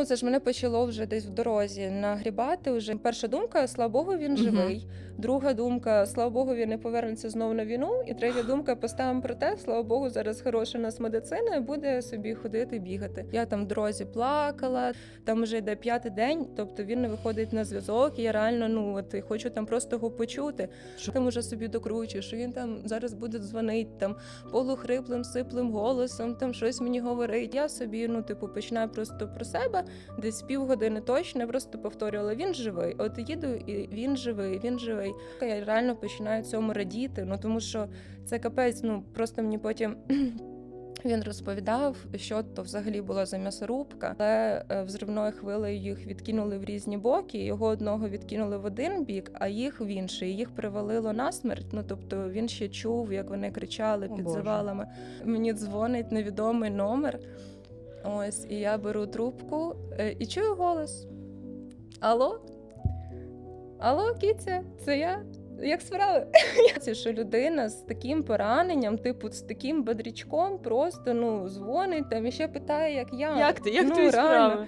Ну, Це ж мене почало вже десь в дорозі нагрібати. Вже перша думка, слава Богу, він живий. Друга думка, слава Богу, він не повернеться знову на війну. І третя думка, поставимо про те, слава Богу, зараз хороша у нас медицина і буде собі ходити, бігати. Я там в дорозі плакала, там вже йде п'ятий день, тобто він не виходить на зв'язок. І я реально ну от хочу там просто його почути. Що? Там уже собі докручую, що він там зараз буде дзвонити там полухриплим, сиплим голосом, там щось мені говорить. Я собі, ну типу, починаю просто про себе десь півгодини точно просто повторювала: він живий. От їду, і він живий, він живий. Я реально починаю цьому радіти. Ну тому що це капець. Ну просто мені потім. Він розповідав, що то взагалі була за м'ясорубка, але е, взривною хвилею їх відкинули в різні боки. Його одного відкинули в один бік, а їх в інший. Їх привалило насмерть. Ну тобто він ще чув, як вони кричали під завалами. Мені дзвонить невідомий номер. Ось, і я беру трубку е, і чую голос. Алло? Алло, Кіця, це я? Як справи? Це що людина з таким пораненням, типу, з таким бадрічком, просто ну дзвонить там і ще питає, як я. Як ти? Як ну, твої справи?